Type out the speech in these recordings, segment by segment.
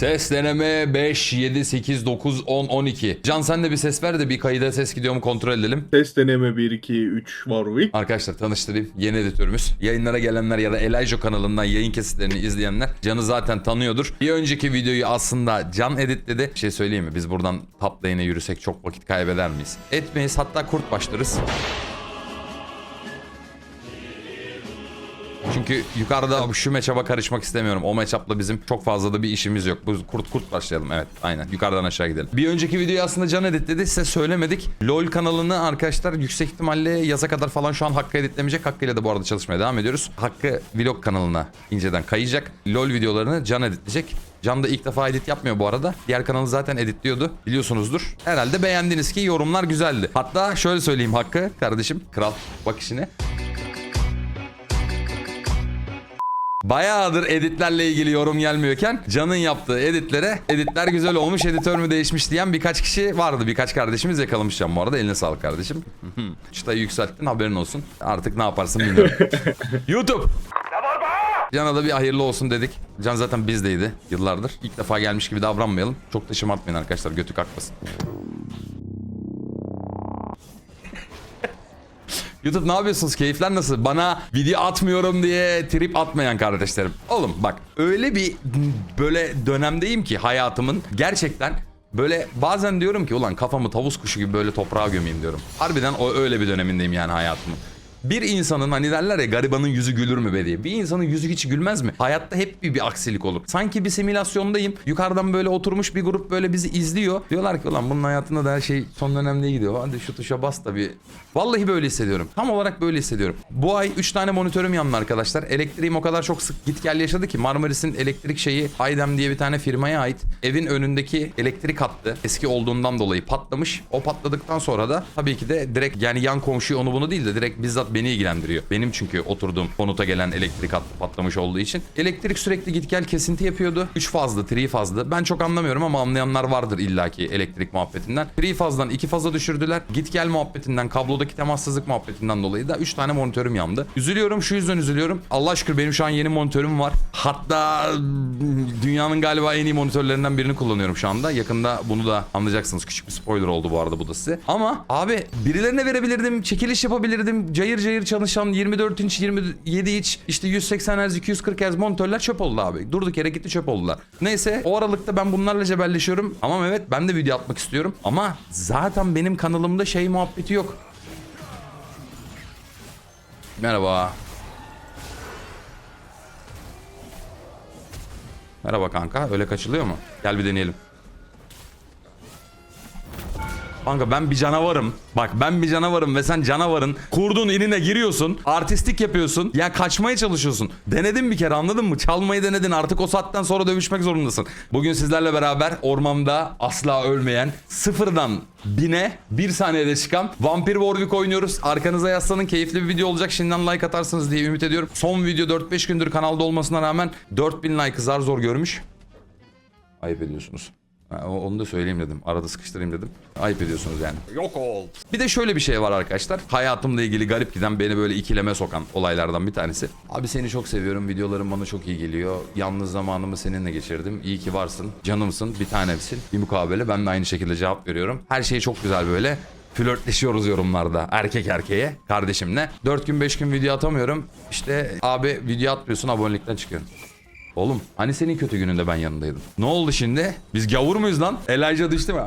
Ses deneme 5, 7, 8, 9, 10, 12. Can sen de bir ses ver de bir kayıda ses gidiyor mu kontrol edelim. Test deneme 1, 2, 3 Warwick. Arkadaşlar tanıştırayım. Yeni editörümüz. Yayınlara gelenler ya da Elijah kanalından yayın kesitlerini izleyenler Can'ı zaten tanıyordur. Bir önceki videoyu aslında Can editledi. Bir şey söyleyeyim mi? Biz buradan top lane'e yürüsek çok vakit kaybeder miyiz? Etmeyiz. Hatta kurt başlarız. Çünkü yukarıda şu matchup'a karışmak istemiyorum. O matchup'la bizim çok fazla da bir işimiz yok. Bu kurt kurt başlayalım. Evet aynen. Yukarıdan aşağı gidelim. Bir önceki videoyu aslında Can editledi. Size söylemedik. LoL kanalını arkadaşlar yüksek ihtimalle yaza kadar falan şu an Hakkı editlemeyecek. Hakkı ile de bu arada çalışmaya devam ediyoruz. Hakkı vlog kanalına inceden kayacak. LoL videolarını Can editleyecek. Can da ilk defa edit yapmıyor bu arada. Diğer kanalı zaten editliyordu. Biliyorsunuzdur. Herhalde beğendiniz ki yorumlar güzeldi. Hatta şöyle söyleyeyim Hakkı kardeşim. Kral bak işine. Bayağıdır editlerle ilgili yorum gelmiyorken Can'ın yaptığı editlere editler güzel olmuş editör mü değişmiş diyen birkaç kişi vardı. Birkaç kardeşimiz yakalamış Can bu arada. Eline sağlık kardeşim. Çıtayı yükselttin haberin olsun. Artık ne yaparsın bilmiyorum. YouTube. Can'a da bir hayırlı olsun dedik. Can zaten bizdeydi yıllardır. İlk defa gelmiş gibi davranmayalım. Çok da şımartmayın arkadaşlar götü kalkmasın. YouTube ne yapıyorsunuz? Keyifler nasıl? Bana video atmıyorum diye trip atmayan kardeşlerim. Oğlum bak öyle bir böyle dönemdeyim ki hayatımın gerçekten böyle bazen diyorum ki ulan kafamı tavus kuşu gibi böyle toprağa gömeyim diyorum. Harbiden o öyle bir dönemindeyim yani hayatımın. Bir insanın hani derler ya garibanın yüzü gülür mü be diye. Bir insanın yüzü hiç gülmez mi? Hayatta hep bir, bir aksilik olur. Sanki bir simülasyondayım. Yukarıdan böyle oturmuş bir grup böyle bizi izliyor. Diyorlar ki ulan bunun hayatında da her şey son dönemde gidiyor. Hadi şu tuşa bas da bir. Vallahi böyle hissediyorum. Tam olarak böyle hissediyorum. Bu ay 3 tane monitörüm yandı arkadaşlar. Elektriğim o kadar çok sık git gel yaşadı ki Marmaris'in elektrik şeyi Aydem diye bir tane firmaya ait. Evin önündeki elektrik hattı eski olduğundan dolayı patlamış. O patladıktan sonra da tabii ki de direkt yani yan komşuyu onu bunu değil de direkt bizzat beni ilgilendiriyor. Benim çünkü oturduğum konuta gelen elektrik hattı patlamış olduğu için. Elektrik sürekli git gel kesinti yapıyordu. 3 fazlı, 3 fazlı. Ben çok anlamıyorum ama anlayanlar vardır illaki elektrik muhabbetinden. 3 fazdan 2 faza düşürdüler. Git gel muhabbetinden, kablodaki temassızlık muhabbetinden dolayı da 3 tane monitörüm yandı. Üzülüyorum, şu yüzden üzülüyorum. Allah şükür benim şu an yeni monitörüm var. Hatta dünyanın galiba en iyi monitörlerinden birini kullanıyorum şu anda. Yakında bunu da anlayacaksınız. Küçük bir spoiler oldu bu arada bu da size. Ama abi birilerine verebilirdim, çekiliş yapabilirdim. Cayır cayır çalışan 24 inç, 27 inç, işte 180 Hz, 240 Hz monitörler çöp oldu abi. Durduk yere gitti çöp oldular. Neyse o aralıkta ben bunlarla cebelleşiyorum. Ama evet ben de video atmak istiyorum. Ama zaten benim kanalımda şey muhabbeti yok. Merhaba. Merhaba kanka. Öyle kaçılıyor mu? Gel bir deneyelim. Kanka ben bir canavarım. Bak ben bir canavarım ve sen canavarın kurdun inine giriyorsun. Artistik yapıyorsun. Ya kaçmaya çalışıyorsun. Denedin bir kere anladın mı? Çalmayı denedin. Artık o saatten sonra dövüşmek zorundasın. Bugün sizlerle beraber ormanda asla ölmeyen sıfırdan bine bir saniyede çıkan Vampir Warwick oynuyoruz. Arkanıza yaslanın keyifli bir video olacak. Şimdiden like atarsınız diye ümit ediyorum. Son video 4-5 gündür kanalda olmasına rağmen 4000 like zar zor görmüş. Ayıp ediyorsunuz. Ha, Onu da söyleyeyim dedim. Arada sıkıştırayım dedim. Ayıp ediyorsunuz yani. Yok ol. Bir de şöyle bir şey var arkadaşlar. Hayatımla ilgili garip giden beni böyle ikileme sokan olaylardan bir tanesi. Abi seni çok seviyorum. Videoların bana çok iyi geliyor. Yalnız zamanımı seninle geçirdim. İyi ki varsın. Canımsın. Bir tanemsin. Bir mukabele. Ben de aynı şekilde cevap veriyorum. Her şey çok güzel böyle. Flörtleşiyoruz yorumlarda erkek erkeğe kardeşimle. 4 gün 5 gün video atamıyorum. İşte abi video atmıyorsun abonelikten çıkıyorum. Oğlum hani senin kötü gününde ben yanındaydım. Ne oldu şimdi? Biz gavur muyuz lan? Elijah düştü mü?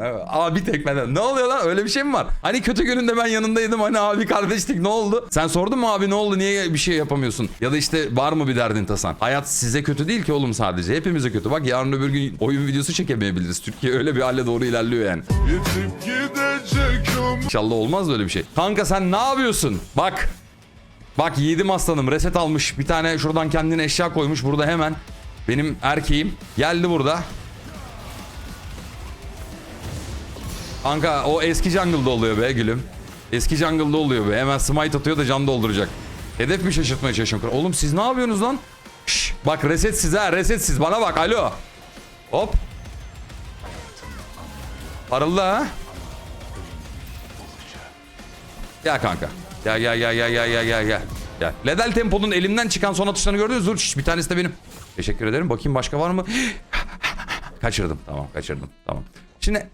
Evet. Abi tekmeden. Ne oluyor lan? Öyle bir şey mi var? Hani kötü gününde ben yanındaydım. Hani abi kardeşlik ne oldu? Sen sordun mu abi ne oldu? Niye bir şey yapamıyorsun? Ya da işte var mı bir derdin tasan? Hayat size kötü değil ki oğlum sadece. Hepimize kötü. Bak yarın öbür gün oyun videosu çekemeyebiliriz. Türkiye öyle bir hale doğru ilerliyor yani. Yetip gidecek ömrüm İnşallah olmaz da öyle bir şey. Kanka sen ne yapıyorsun? Bak. Bak yiğidim aslanım reset almış. Bir tane şuradan kendine eşya koymuş burada hemen. Benim erkeğim geldi burada. Kanka o eski jungle'da oluyor be gülüm. Eski jungle'da oluyor be. Hemen smite atıyor da can dolduracak. Hedef mi şaşırtmaya çalışıyorum? Oğlum siz ne yapıyorsunuz lan? Şş, bak reset siz ha reset siz. Bana bak alo. Hop. Parıldı ha. Gel kanka. Gel gel gel gel gel gel gel gel. Gel. Ledel Tempo'nun elimden çıkan son atışlarını gördünüz? Dur şş, bir tanesi de benim. Teşekkür ederim. Bakayım başka var mı? Kaçırdım. Tamam kaçırdım. Tamam. Şimdi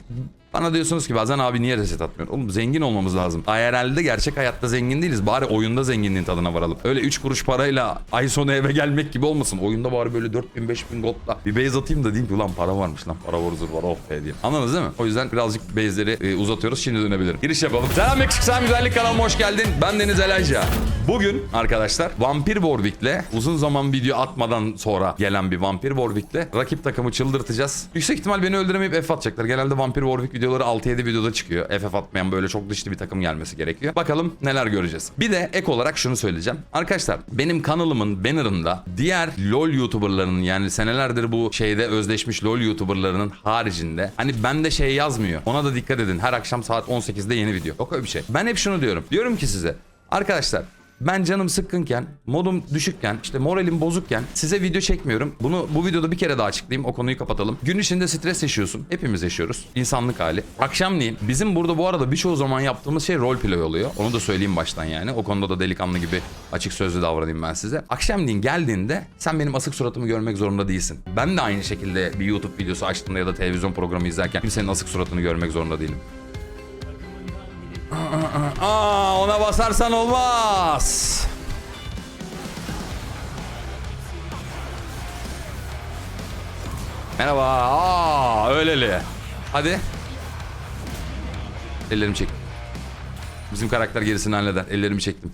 bana diyorsunuz ki bazen abi niye reset atmıyorsun? Oğlum zengin olmamız lazım. IRL'de gerçek hayatta zengin değiliz. Bari oyunda zenginliğin tadına varalım. Öyle 3 kuruş parayla ay sonu eve gelmek gibi olmasın. Oyunda bari böyle 4000 5000 goldla bir base atayım da diyeyim ki ulan para varmış lan. Para var var oh be diye. Anladınız değil mi? O yüzden birazcık base'leri e, uzatıyoruz. Şimdi dönebilirim. Giriş yapalım. Selam Meksik Sen Güzellik kanalıma hoş geldin. Ben Deniz Elayca. Bugün arkadaşlar Vampir Warwick'le uzun zaman video atmadan sonra gelen bir Vampir Warwick'le rakip takımı çıldırtacağız. Yüksek ihtimal beni öldüremeyip F atacaklar. Genelde Vampir Warwick videoları 6-7 videoda çıkıyor. FF atmayan böyle çok dışlı bir takım gelmesi gerekiyor. Bakalım neler göreceğiz. Bir de ek olarak şunu söyleyeceğim. Arkadaşlar benim kanalımın bannerında diğer LoL YouTuber'larının yani senelerdir bu şeyde özleşmiş LoL YouTuber'larının haricinde hani bende şey yazmıyor. Ona da dikkat edin. Her akşam saat 18'de yeni video. Yok öyle bir şey. Ben hep şunu diyorum. Diyorum ki size Arkadaşlar ben canım sıkkınken, modum düşükken, işte moralim bozukken size video çekmiyorum. Bunu bu videoda bir kere daha açıklayayım. O konuyu kapatalım. Gün içinde stres yaşıyorsun. Hepimiz yaşıyoruz. İnsanlık hali. Akşamleyin bizim burada bu arada birçoğu zaman yaptığımız şey rol play oluyor. Onu da söyleyeyim baştan yani. O konuda da delikanlı gibi açık sözlü davranayım ben size. Akşamleyin geldiğinde sen benim asık suratımı görmek zorunda değilsin. Ben de aynı şekilde bir YouTube videosu açtığımda ya da televizyon programı izlerken kimsenin asık suratını görmek zorunda değilim. Aa, ona basarsan olmaz. Merhaba. Aa, öyleli. Hadi. Ellerimi çek. Bizim karakter gerisini halleder. Ellerimi çektim.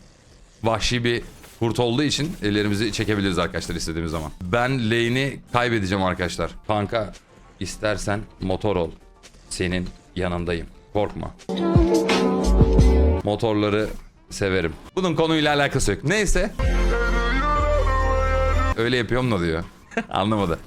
Vahşi bir kurt olduğu için ellerimizi çekebiliriz arkadaşlar istediğimiz zaman. Ben lane'i kaybedeceğim arkadaşlar. Kanka istersen motor ol. Senin yanındayım. Korkma. Motorları severim. Bunun konuyla alakası yok. Neyse. Öyle yapıyorum da diyor. Anlamadı.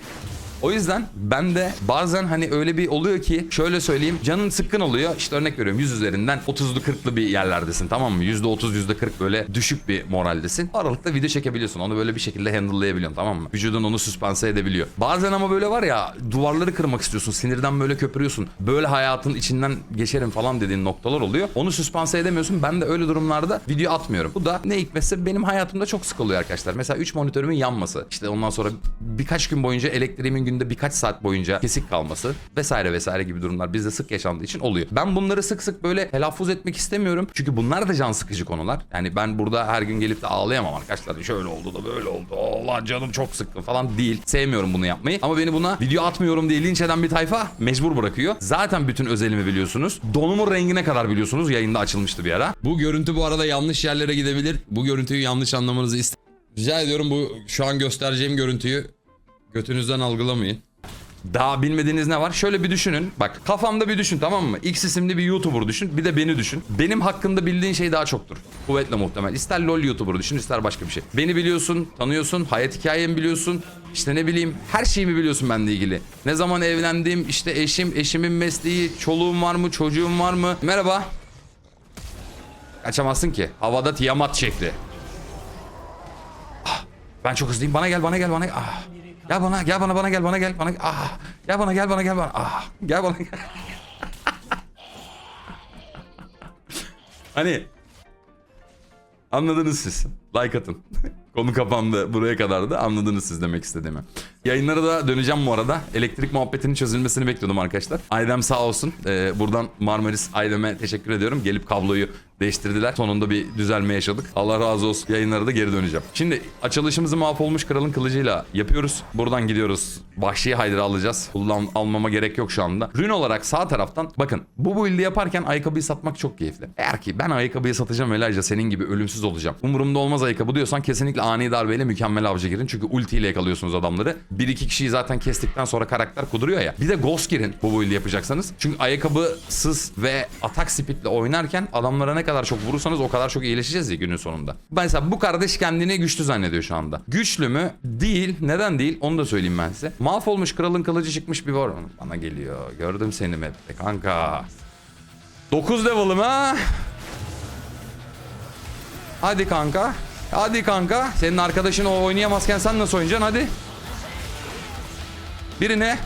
O yüzden ben de bazen hani öyle bir oluyor ki şöyle söyleyeyim canın sıkkın oluyor. İşte örnek veriyorum 100 üzerinden 30'lu 40'lı bir yerlerdesin tamam mı? %30 %40 böyle düşük bir moraldesin. Aralıkta video çekebiliyorsun. Onu böyle bir şekilde handle'layabiliyorsun tamam mı? Vücudun onu süspanse edebiliyor. Bazen ama böyle var ya duvarları kırmak istiyorsun. Sinirden böyle köpürüyorsun. Böyle hayatın içinden geçerim falan dediğin noktalar oluyor. Onu süspanse edemiyorsun. Ben de öyle durumlarda video atmıyorum. Bu da ne hikmetse benim hayatımda çok sık oluyor arkadaşlar. Mesela 3 monitörümün yanması. İşte ondan sonra birkaç gün boyunca elektriğimin günde birkaç saat boyunca kesik kalması vesaire vesaire gibi durumlar bizde sık yaşandığı için oluyor. Ben bunları sık sık böyle telaffuz etmek istemiyorum. Çünkü bunlar da can sıkıcı konular. Yani ben burada her gün gelip de ağlayamam arkadaşlar. Şöyle oldu da böyle oldu. Allah canım çok sıkkın falan değil. Sevmiyorum bunu yapmayı. Ama beni buna video atmıyorum diye linç eden bir tayfa mecbur bırakıyor. Zaten bütün özelimi biliyorsunuz. Donumun rengine kadar biliyorsunuz. Yayında açılmıştı bir ara. Bu görüntü bu arada yanlış yerlere gidebilir. Bu görüntüyü yanlış anlamanızı ist Rica ediyorum bu şu an göstereceğim görüntüyü götünüzden algılamayın. Daha bilmediğiniz ne var? Şöyle bir düşünün. Bak kafamda bir düşün tamam mı? X isimli bir YouTuber düşün. Bir de beni düşün. Benim hakkında bildiğin şey daha çoktur. Kuvvetle muhtemel. İster LoL YouTuber düşün ister başka bir şey. Beni biliyorsun, tanıyorsun, hayat hikayemi biliyorsun. İşte ne bileyim her şeyimi biliyorsun benimle ilgili. Ne zaman evlendim, işte eşim, eşimin mesleği, çoluğum var mı, çocuğum var mı? Merhaba. Kaçamazsın ki. Havada Tiamat şekli. Ah, ben çok hızlıyım. Bana gel, bana gel, bana gel. Ah. Gel bana, gel bana, bana gel, bana gel, bana ah. Gel bana, gel bana, gel bana. Ah. Gel bana. Gel. hani anladınız siz. Like atın. Konu kapandı buraya kadar da anladınız siz demek istediğimi. Yayınlara da döneceğim bu arada. Elektrik muhabbetinin çözülmesini bekliyordum arkadaşlar. Aydem sağ olsun. Ee, buradan Marmaris Aydem'e teşekkür ediyorum. Gelip kabloyu değiştirdiler. Sonunda bir düzelme yaşadık. Allah razı olsun. Yayınlara da geri döneceğim. Şimdi açılışımızı mahvolmuş kralın kılıcıyla yapıyoruz. Buradan gidiyoruz. Vahşi Haydar'ı alacağız. Kullan almama gerek yok şu anda. Rün olarak sağ taraftan bakın bu build'i yaparken ayakkabıyı satmak çok keyifli. Eğer ki ben ayakkabıyı satacağım Elijah senin gibi ölümsüz olacağım. Umurumda olmaz ayakkabı diyorsan kesinlikle ani darbeyle mükemmel avcı girin. Çünkü ultiyle yakalıyorsunuz adamları. Bir iki kişiyi zaten kestikten sonra karakter kuduruyor ya. Bir de Ghost girin bu build'i yapacaksanız. Çünkü ayakkabısız ve atak speedle oynarken adamlara ne kadar çok vurursanız o kadar çok iyileşeceğiz ya günün sonunda. Mesela bu kardeş kendini güçlü zannediyor şu anda. Güçlü mü? Değil. Neden değil? Onu da söyleyeyim ben size. Mahvolmuş kralın kılıcı çıkmış bir var. Bana geliyor. Gördüm seni map'te kanka. 9 level'ım ha. Hadi kanka. Hadi kanka. Senin arkadaşın o oynayamazken sen nasıl oynayacaksın hadi. Birine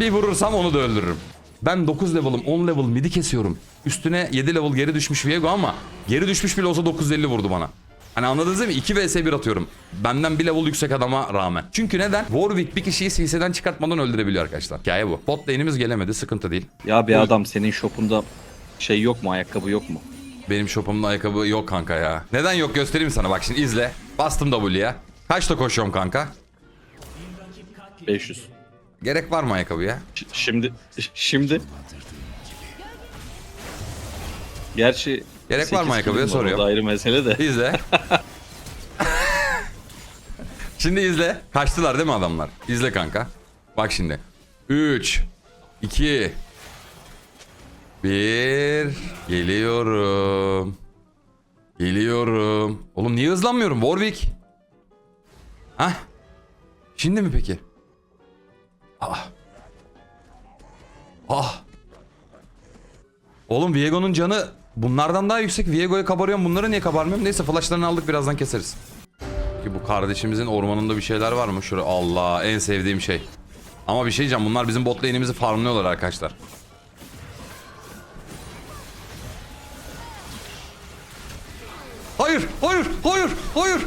bir vurursam onu da öldürürüm. Ben 9 level'ım 10 level midi kesiyorum. Üstüne 7 level geri düşmüş Viego ama geri düşmüş bile olsa 950 vurdu bana. Hani anladınız değil mi? 2 vs 1 atıyorum. Benden bir level yüksek adama rağmen. Çünkü neden? Warwick bir kişiyi CS'den çıkartmadan öldürebiliyor arkadaşlar. Hikaye bu. Bot lane'imiz gelemedi. Sıkıntı değil. Ya bir adam senin shopunda şey yok mu ayakkabı yok mu? Benim shopumda ayakkabı yok kanka ya. Neden yok göstereyim sana bak şimdi izle. Bastım W'ye. Kaçta koşuyorum kanka? 500. Gerek var mı ayakkabıya? Ş- şimdi şimdi Gerçi Gerek var mı 8 ayakkabıya soruyorum. O da ayrı mesele de. İzle. şimdi izle. Kaçtılar değil mi adamlar? İzle kanka. Bak şimdi. 3 2 1 Geliyorum. Geliyorum. Oğlum niye hızlanmıyorum Warwick? Hah? Şimdi mi peki? Ah. Ah. Oğlum Viego'nun canı bunlardan daha yüksek. Viego'ya kabarıyorum. Bunları niye kabarmıyorum? Neyse flashlarını aldık birazdan keseriz. Ki bu kardeşimizin ormanında bir şeyler var mı? Şurada Allah en sevdiğim şey. Ama bir şey diyeceğim. Bunlar bizim bot lane'imizi farmlıyorlar arkadaşlar. Hayır, hayır, hayır, hayır.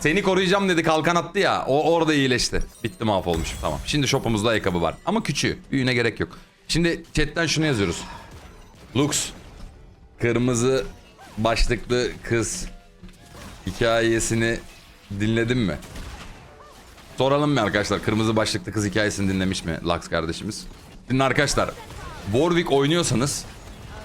Seni koruyacağım dedi kalkan attı ya. O orada iyileşti. Bitti mahvolmuş. Tamam. Şimdi shopumuzda ayakkabı var. Ama küçüğü. Büyüğüne gerek yok. Şimdi chatten şunu yazıyoruz. Lux. Kırmızı başlıklı kız hikayesini dinledin mi? Soralım mı arkadaşlar? Kırmızı başlıklı kız hikayesini dinlemiş mi Lux kardeşimiz? Şimdi arkadaşlar Warwick oynuyorsanız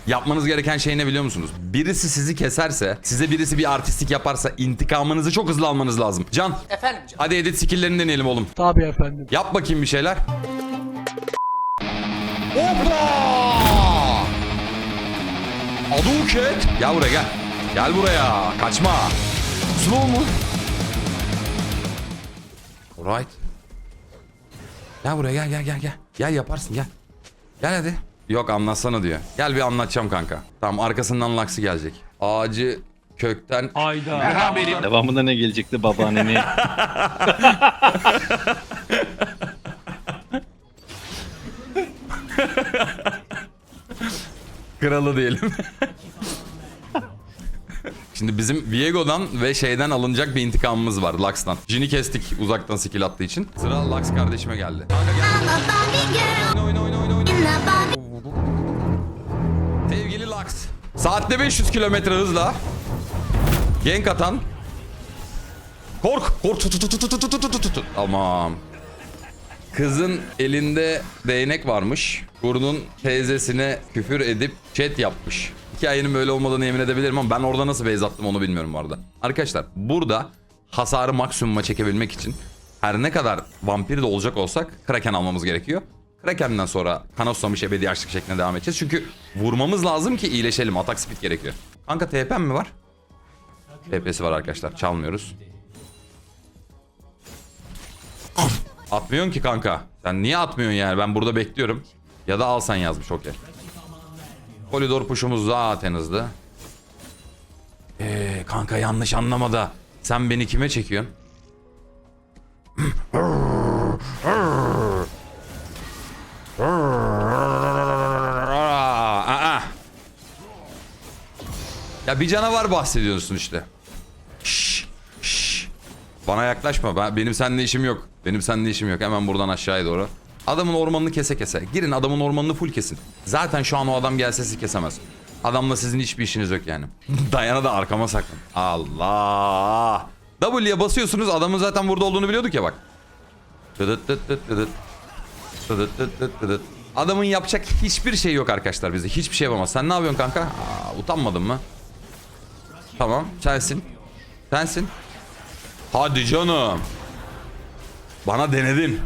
Yapmanız gereken şey ne biliyor musunuz? Birisi sizi keserse, size birisi bir artistik yaparsa intikamınızı çok hızlı almanız lazım. Can, Efendim canım. hadi edit skill'lerini deneyelim oğlum. Tabii efendim. Yap bakayım bir şeyler. Hoppa! Aduket. Gel buraya gel. Gel buraya. Kaçma. Slow mu? Alright. Gel buraya gel gel gel gel. Gel yaparsın gel. Gel hadi. Yok anlatsana diyor. Gel bir anlatacağım kanka. Tamam arkasından Laksi gelecek. Ağacı kökten Devamında ne gelecekti babaanneni? kralı diyelim. Şimdi bizim Viego'dan ve şeyden alınacak bir intikamımız var Lux'tan. Jin'i kestik uzaktan skill attığı için. Sıra Lux kardeşime geldi. Kanka gel. Oyna. Sevgili Lux. Saatte 500 kilometre hızla. Gank atan. Kork. Kork. Tut. Tamam. Kızın elinde değnek varmış. Kurdun teyzesine küfür edip chat yapmış. Hikayenin böyle olmadığını yemin edebilirim ama ben orada nasıl base attım onu bilmiyorum bu arada. Arkadaşlar burada hasarı maksimuma çekebilmek için her ne kadar vampir de olacak olsak Kraken almamız gerekiyor. Kraken'den sonra kan susamış ebedi açlık şeklinde devam edeceğiz. Çünkü vurmamız lazım ki iyileşelim. Atak speed gerekiyor. Kanka TP'm mi var? TP'si var arkadaşlar. Çalmıyoruz. Atmıyorsun ki kanka. Sen niye atmıyorsun yani? Ben burada bekliyorum. Ya da al sen yazmış okey. Koridor puşumuz zaten hızlı. Eee kanka yanlış anlama da. Sen beni kime çekiyorsun? Ya bir canavar bahsediyorsun işte. Bana yaklaşma. Ben, benim seninle işim yok. Benim seninle işim yok. Hemen buradan aşağıya doğru. Adamın ormanını kese kese. Girin adamın ormanını full kesin. Zaten şu an o adam gelse sizi kesemez. Adamla sizin hiçbir işiniz yok yani. Dayana da arkama saklan. Allah. W'ye basıyorsunuz. Adamın zaten burada olduğunu biliyorduk ya bak. Adamın yapacak hiçbir şey yok arkadaşlar bize. Hiçbir şey yapamaz. Sen ne yapıyorsun kanka? Aa, utanmadın mı? Tamam sensin. Sensin. Hadi canım. Bana denedin.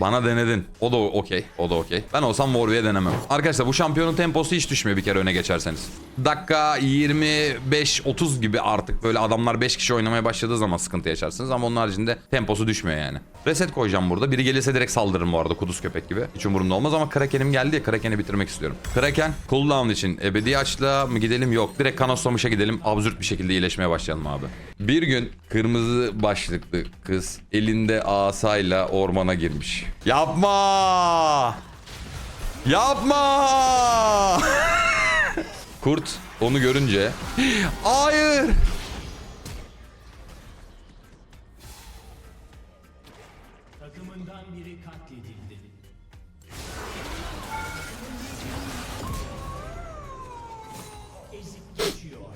Bana denedin. O da okey. O da okey. Ben olsam Warwick'e denemem. Arkadaşlar bu şampiyonun temposu hiç düşmüyor bir kere öne geçerseniz. Dakika 25-30 gibi artık böyle adamlar 5 kişi oynamaya başladığı zaman sıkıntı yaşarsınız. Ama onun haricinde temposu düşmüyor yani. Reset koyacağım burada. Biri gelirse direkt saldırırım bu arada kuduz köpek gibi. Hiç umurumda olmaz ama Kraken'im geldi ya Kraken'i bitirmek istiyorum. Kraken cooldown için ebedi açlığa mı gidelim? Yok. Direkt Kanoslamış'a gidelim. Absürt bir şekilde iyileşmeye başlayalım abi. Bir gün kırmızı başlıklı kız elinde asayla ormana girmiş. Yapma! Yapma! Kurt onu görünce hayır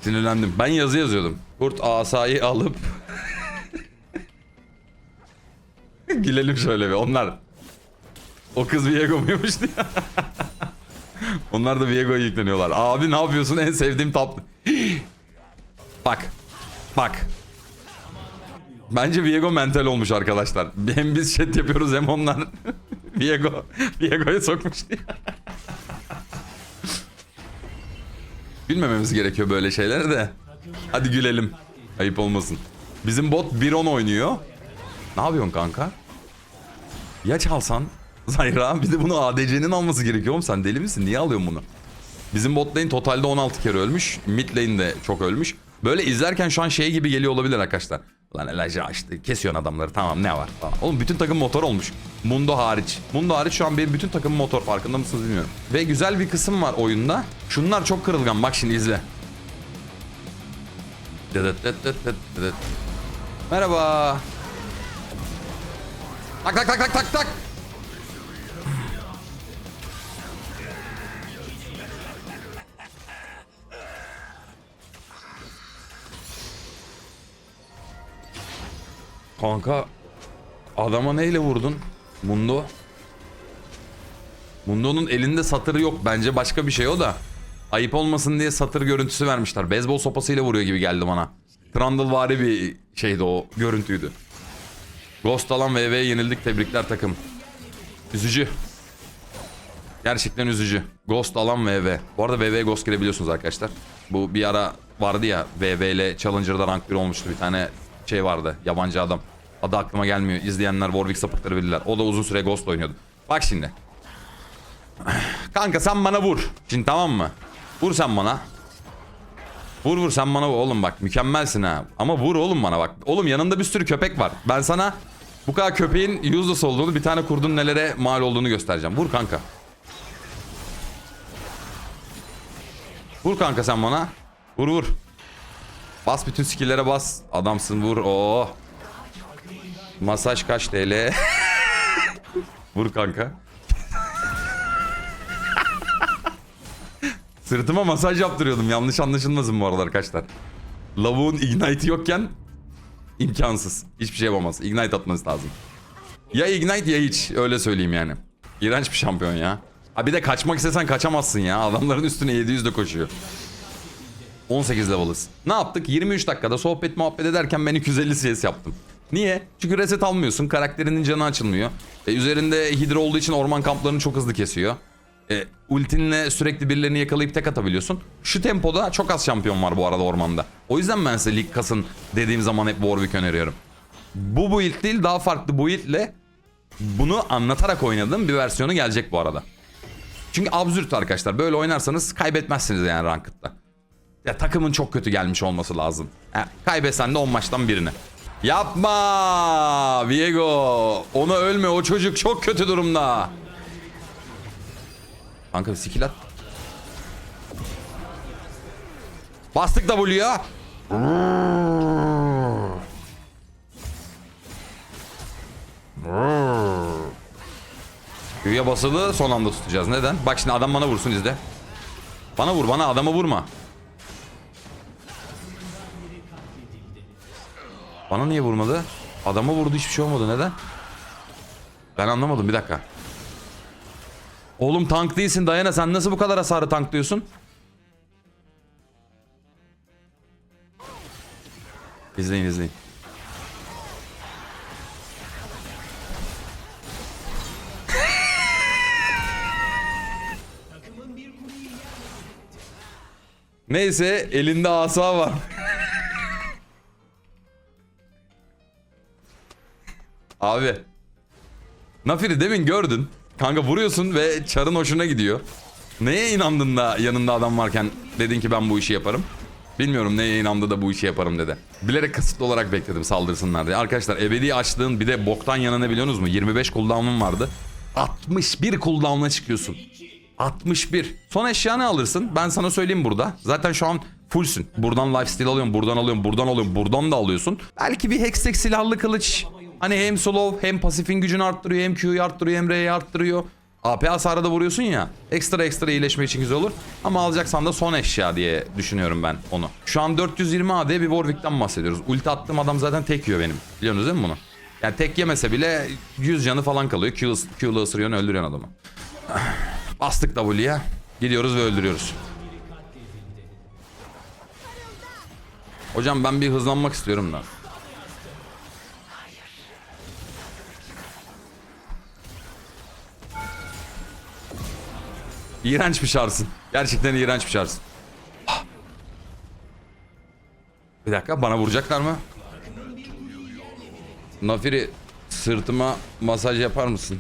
sinirlendim. Ben yazı yazıyordum. Kurt asayı alıp Gülelim şöyle bir. Onlar o kız Viego muymuş diye. Onlar da Viego'ya yükleniyorlar. Abi ne yapıyorsun? En sevdiğim tatlı. Bak. Bak. Bence Viego mental olmuş arkadaşlar. Hem biz chat yapıyoruz hem onlar Viego Viego'ya sokmuş diye. Gülmememiz gerekiyor böyle şeylere de. Hadi gülelim. Ayıp olmasın. Bizim bot 1-10 oynuyor. Ne yapıyorsun kanka? Ya çalsan? Zayra bir de bunu ADC'nin alması gerekiyor oğlum sen deli misin? Niye alıyorsun bunu? Bizim bot lane totalde 16 kere ölmüş. Mid lane de çok ölmüş. Böyle izlerken şu an şey gibi geliyor olabilir arkadaşlar. Lan Elijah açtı. Kesiyorsun adamları tamam ne var falan. Oğlum bütün takım motor olmuş. Mundo hariç. Mundo hariç şu an benim bütün takım motor farkında mısınız bilmiyorum. Ve güzel bir kısım var oyunda. Şunlar çok kırılgan bak şimdi izle. Merhaba. Tak tak tak tak tak tak. Kanka adama neyle vurdun? Mundo. Mundo'nun elinde satır yok. Bence başka bir şey o da. Ayıp olmasın diye satır görüntüsü vermişler. Beyzbol sopasıyla vuruyor gibi geldi bana. Trundlevari bir şeydi o görüntüydü. Ghost alan VV'ye yenildik. Tebrikler takım. Üzücü. Gerçekten üzücü. Ghost alan VV. Bu arada VV Ghost girebiliyorsunuz arkadaşlar. Bu bir ara vardı ya VV ile Challenger'da rank 1 olmuştu. Bir tane şey vardı. Yabancı adam. Adı aklıma gelmiyor. İzleyenler Warwick sapıkları bilirler. O da uzun süre Ghost oynuyordu. Bak şimdi. Kanka sen bana vur. Şimdi tamam mı? Vur sen bana. Vur vur sen bana vur. Oğlum bak mükemmelsin ha. Ama vur oğlum bana bak. Oğlum yanında bir sürü köpek var. Ben sana bu kadar köpeğin useless olduğunu bir tane kurdun nelere mal olduğunu göstereceğim. Vur kanka. Vur kanka sen bana. Vur vur. Bas bütün skill'lere bas. Adamsın vur. Oo. Masaj kaç TL? vur kanka. Sırtıma masaj yaptırıyordum. Yanlış anlaşılmasın bu aralar arkadaşlar. Lavuğun ignite'i yokken imkansız. Hiçbir şey yapamaz. Ignite atması lazım. Ya ignite ya hiç. Öyle söyleyeyim yani. İğrenç bir şampiyon ya. Ha bir de kaçmak istesen kaçamazsın ya. Adamların üstüne 700 de koşuyor. 18 level'ız. Ne yaptık? 23 dakikada sohbet muhabbet ederken ben 250 CS yaptım. Niye? Çünkü reset almıyorsun. Karakterinin canı açılmıyor. E, üzerinde hidro olduğu için orman kamplarını çok hızlı kesiyor. E, ultinle sürekli birilerini yakalayıp tek atabiliyorsun. Şu tempoda çok az şampiyon var bu arada ormanda. O yüzden ben size Lig kasın dediğim zaman hep Warwick öneriyorum. Bu build değil daha farklı build'le bunu anlatarak oynadığım bir versiyonu gelecek bu arada. Çünkü absürt arkadaşlar. Böyle oynarsanız kaybetmezsiniz yani Ranked'da. Ya takımın çok kötü gelmiş olması lazım. Ha, kaybetsen de 10 maçtan birini. Yapma Viego. Ona ölme o çocuk çok kötü durumda. Kanka bir skill at. Bastık W'ya. Q'ya basılı son anda tutacağız. Neden? Bak şimdi adam bana vursun izle. Bana vur bana adama vurma. Bana niye vurmadı? Adama vurdu hiçbir şey olmadı. Neden? Ben anlamadım bir dakika. Oğlum tank değilsin Dayana sen nasıl bu kadar hasarı tanklıyorsun? İzleyin izleyin. Neyse elinde asa var. Abi. Nafiri demin gördün. Kanka vuruyorsun ve çarın hoşuna gidiyor. Neye inandın da yanında adam varken dedin ki ben bu işi yaparım? Bilmiyorum neye inandı da bu işi yaparım dedi. Bilerek kısıtlı olarak bekledim saldırsınlar diye. Arkadaşlar ebedi açlığın bir de boktan yanı ne biliyorsunuz mu? 25 cooldown'um vardı. 61 cooldown'a çıkıyorsun. 61. Son eşya ne alırsın? Ben sana söyleyeyim burada. Zaten şu an fullsün. Buradan lifesteal alıyorsun, buradan alıyorsun, buradan alıyorsun, buradan da alıyorsun. Belki bir hextech silahlı kılıç. Hani hem slow hem pasifin gücünü arttırıyor, hem Q'yu arttırıyor, hem R'yi arttırıyor. AP hasarı da vuruyorsun ya. Ekstra ekstra iyileşme için güzel olur. Ama alacaksan da son eşya diye düşünüyorum ben onu. Şu an 420 AD bir Warwick'ten bahsediyoruz. Ulti attığım adam zaten tek yiyor benim. Biliyorsunuz değil mi bunu? Yani tek yemese bile 100 canı falan kalıyor. Q, Q'lu ısırıyorsun öldürüyorsun adamı. Bastık W'ye. Gidiyoruz ve öldürüyoruz. Hocam ben bir hızlanmak istiyorum da. İğrenç bir şarsın. Gerçekten iğrenç bir şarsın. Ah. Bir dakika bana vuracaklar mı? Nafiri sırtıma masaj yapar mısın?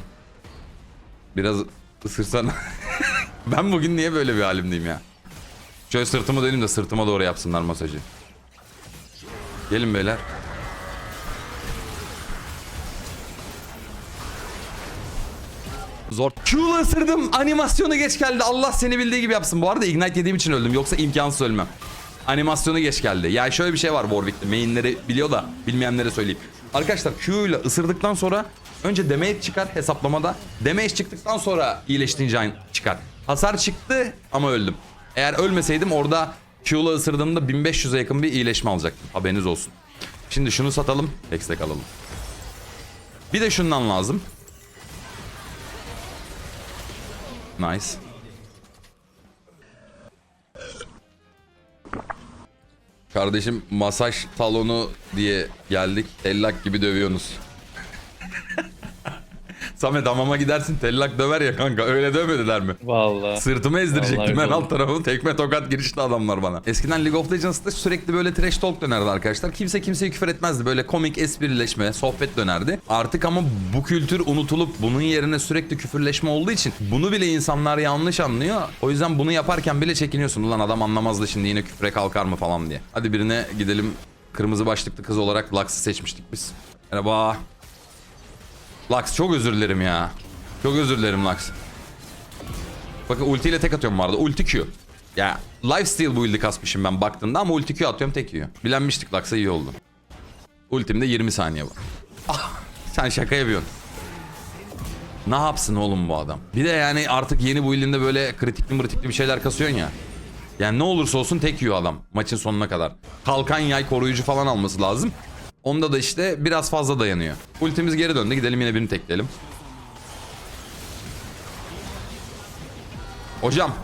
Biraz ısırsana. ben bugün niye böyle bir halimdeyim ya? Şöyle sırtımı döneyim de sırtıma doğru yapsınlar masajı. Gelin beyler. Zor. Q'la ısırdım. Animasyonu geç geldi. Allah seni bildiği gibi yapsın. Bu arada Ignite yediğim için öldüm. Yoksa imkansız ölmem. Animasyonu geç geldi. Yani şöyle bir şey var Warwick'te. Mainleri biliyor da bilmeyenlere söyleyeyim. Arkadaşlar Q ile ısırdıktan sonra önce damage çıkar hesaplamada. Damage çıktıktan sonra iyileştiğince aynı çıkar. Hasar çıktı ama öldüm. Eğer ölmeseydim orada Q ile ısırdığımda 1500'e yakın bir iyileşme alacaktım. Haberiniz olsun. Şimdi şunu satalım. Hextech alalım. Bir de şundan lazım. Nice. Kardeşim masaj salonu diye geldik. Tellak gibi dövüyorsunuz. Samet hamama gidersin tellak döver ya kanka öyle dövmediler mi? Vallahi. Sırtımı ezdirecektim ben alt tarafı tekme tokat girişli adamlar bana. Eskiden League of Legends'ta sürekli böyle trash talk dönerdi arkadaşlar. Kimse kimseye küfür etmezdi. Böyle komik esprileşme, sohbet dönerdi. Artık ama bu kültür unutulup bunun yerine sürekli küfürleşme olduğu için bunu bile insanlar yanlış anlıyor. O yüzden bunu yaparken bile çekiniyorsun. Ulan adam anlamazdı şimdi yine küfre kalkar mı falan diye. Hadi birine gidelim. Kırmızı başlıklı kız olarak Lux'ı seçmiştik biz. Merhaba. Lux çok özür dilerim ya. Çok özür dilerim Lux. Bakın ultiyle tek atıyorum vardı. Ulti Q. Ya lifesteal build'i kasmışım ben baktığında ama ulti Q atıyorum tek yiyor. Bilenmiştik Lux'a iyi oldu. Ultimde 20 saniye var. Ah sen şaka yapıyorsun. Ne yapsın oğlum bu adam? Bir de yani artık yeni build'inde böyle kritikli mritikli bir şeyler kasıyorsun ya. Yani ne olursa olsun tek yiyor adam maçın sonuna kadar. Kalkan yay koruyucu falan alması lazım. Onda da işte biraz fazla dayanıyor. Ultimiz geri döndü. Gidelim yine birini tekleyelim. Hocam.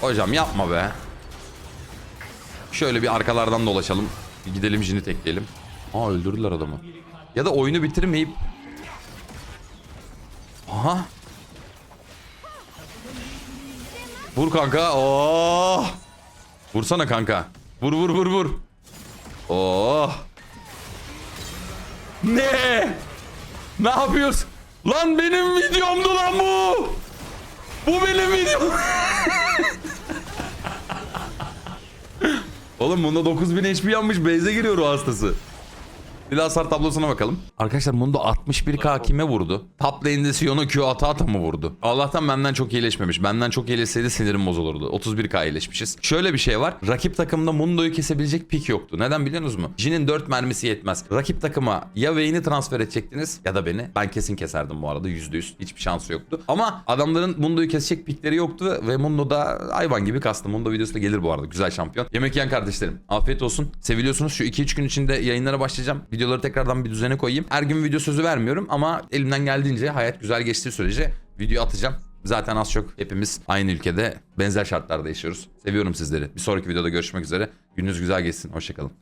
Hocam yapma be. Şöyle bir arkalardan dolaşalım. Gidelim jini tekleyelim. Aa öldürdüler adamı. Ya da oyunu bitirmeyip... Aha. Vur kanka. Oh. Vursana kanka. Vur vur vur vur. Oh. Ne? Ne yapıyorsun? Lan benim videomdu lan bu. Bu benim videom. Oğlum bunda 9000 HP yanmış. Base'e giriyor o hastası. De hasar tablosuna bakalım. Arkadaşlar Mundo 61k kime vurdu? Top lane'de Sion'a Q ata ata mı vurdu? Allah'tan benden çok iyileşmemiş. Benden çok iyileşseydi sinirim bozulurdu. 31k iyileşmişiz. Şöyle bir şey var. Rakip takımda Mundo'yu kesebilecek pik yoktu. Neden biliyorsunuz mu? Jin'in 4 mermisi yetmez. Rakip takıma ya Vayne'i transfer edecektiniz ya da beni. Ben kesin keserdim bu arada %100. Hiçbir şansı yoktu. Ama adamların Mundo'yu kesecek pikleri yoktu ve Mundo da hayvan gibi kastı. Mundo videosu da gelir bu arada. Güzel şampiyon. Yemek yiyen kardeşlerim. Afiyet olsun. Seviliyorsunuz. Şu 2-3 gün içinde yayınlara başlayacağım. Videoları tekrardan bir düzene koyayım. Her gün video sözü vermiyorum ama elimden geldiğince hayat güzel geçtiği sürece video atacağım. Zaten az çok hepimiz aynı ülkede benzer şartlarda yaşıyoruz. Seviyorum sizleri. Bir sonraki videoda görüşmek üzere. Gününüz güzel geçsin. Hoşçakalın.